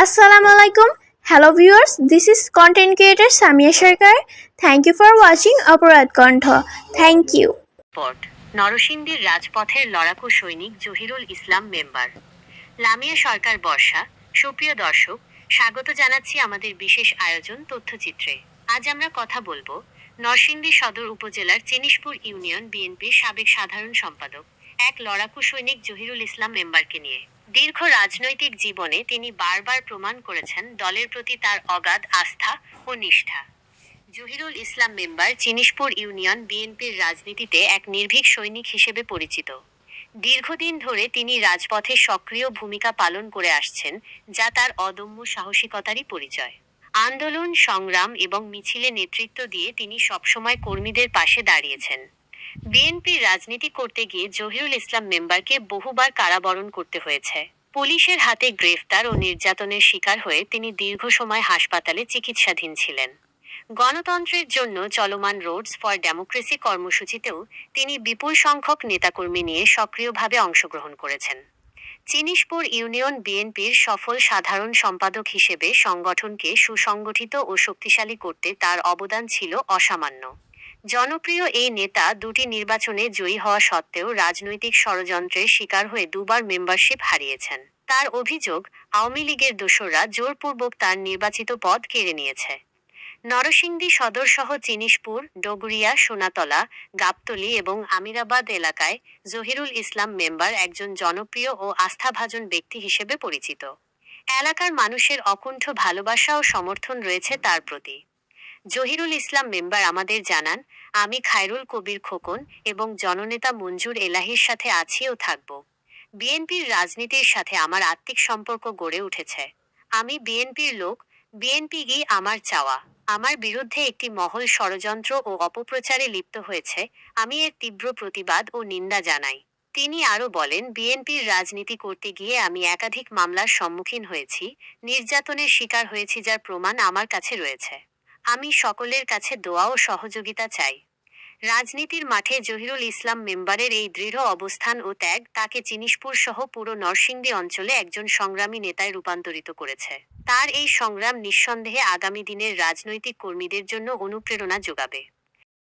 Assalamu আলাইকুম hello viewers, this is content creator Samia Sarkar Thank you for watching Aparat Kantha. Thank you. পট নরসিংদীর রাজপথের লড়াকু সৈনিক জহিরুল ইসলাম মেম্বার। লামিয়া সরকার বর্ষা। সুপ্রিয় দর্শক স্বাগত জানাচ্ছি আমাদের বিশেষ আয়োজন তথ্যচিত্রে। আজ আমরা কথা বলব নরসিংদী সদর উপজেলার চেনিশপুর ইউনিয়ন বিএনপির সাবেক সাধারণ সম্পাদক এক লড়াকু সৈনিক জহিরুল ইসলাম মেম্বারকে নিয়ে। দীর্ঘ রাজনৈতিক জীবনে তিনি বারবার প্রমাণ করেছেন দলের প্রতি তার অগাধ আস্থা ও নিষ্ঠা। জহিরুল ইসলাম মেম্বার চিনিশপুর ইউনিয়ন বিএনপির রাজনীতিতে এক নির্ভীক সৈনিক হিসেবে পরিচিত। দীর্ঘদিন ধরে তিনি রাজপথে সক্রিয় ভূমিকা পালন করে আসছেন, যা তার অদম্য সাহসিকতারই পরিচয়। আন্দোলন, সংগ্রাম এবং মিছিলে নেতৃত্ব দিয়ে তিনি সবসময় কর্মীদের পাশে দাঁড়িয়েছেন। বিএনপির রাজনীতি করতে গিয়ে জহিরুল ইসলাম মেম্বারকে বহুবার কারাবরণ করতে হয়েছে। পুলিশের হাতে গ্রেফতার ও নির্যাতনের শিকার হয়ে তিনি দীর্ঘ সময় হাসপাতালে চিকিৎসাধীন ছিলেন। গণতন্ত্রের জন্য চলমান রোডস ফর ডেমোক্রেসি কর্মসূচিতেও তিনি বিপুল সংখ্যক নেতাকর্মী নিয়ে সক্রিয়ভাবে অংশগ্রহণ করেছেন। চিনিশপুর ইউনিয়ন বিএনপির সফল সাধারণ সম্পাদক হিসেবে সংগঠনকে সুসংগঠিত ও শক্তিশালী করতে তার অবদান ছিল অসামান্য। জনপ্রিয় এই নেতা দুটি নির্বাচনে জয়ী হওয়া সত্ত্বেও রাজনৈতিক ষড়যন্ত্রের শিকার হয়ে দুবার মেম্বারশিপ হারিয়েছেন। তার অভিযোগ, আওয়ামী লীগের দোসররা জোরপূর্বক তার নির্বাচিত পদ কেড়ে নিয়েছে। নরসিংদী সদরসহ চিনিশপুর ডগুরিয়া, সোনাতলা, গাবতলী এবং আমিরাবাদ এলাকায় জহিরুল ইসলাম মেম্বার একজন জনপ্রিয় ও আস্থাভাজন ব্যক্তি হিসেবে পরিচিত। এলাকার মানুষের অকুণ্ঠ ভালোবাসা ও সমর্থন রয়েছে তার প্রতি। জহিরুল ইসলাম মেম্বার আমাদের জানান, আমি খায়রুল কবির খোকন এবং জননেতা মঞ্জুর এলাহির সাথে আছি ও থাকব। বিএনপির রাজনীতির সাথে আমার আত্মিক সম্পর্ক গড়ে উঠেছে। আমি বিএনপির লোক, বিএনপি গি আমার চাওয়া। আমার বিরুদ্ধে একটি মহল ষড়যন্ত্র ও অপপ্রচারে লিপ্ত হয়েছে, আমি এর তীব্র প্রতিবাদ ও নিন্দা জানাই। তিনি আরও বলেন, বিএনপির রাজনীতি করতে গিয়ে আমি একাধিক মামলার সম্মুখীন হয়েছি, নির্যাতনের শিকার হয়েছি যার প্রমাণ আমার কাছে রয়েছে। আমি সকলের কাছে দোয়া ও সহযোগিতা চাই। রাজনীতির মাঠে জহিরুল ইসলাম মেম্বারের এই দৃঢ় অবস্থান ও ত্যাগ তাকে চিনিশপুর সহ পুরো নরসিংদী অঞ্চলে একজন সংগ্রামী নেতায় রূপান্তরিত করেছে। তার এই সংগ্রাম নিঃসন্দেহে আগামী দিনের রাজনৈতিক কর্মীদের জন্য অনুপ্রেরণা যোগাবে।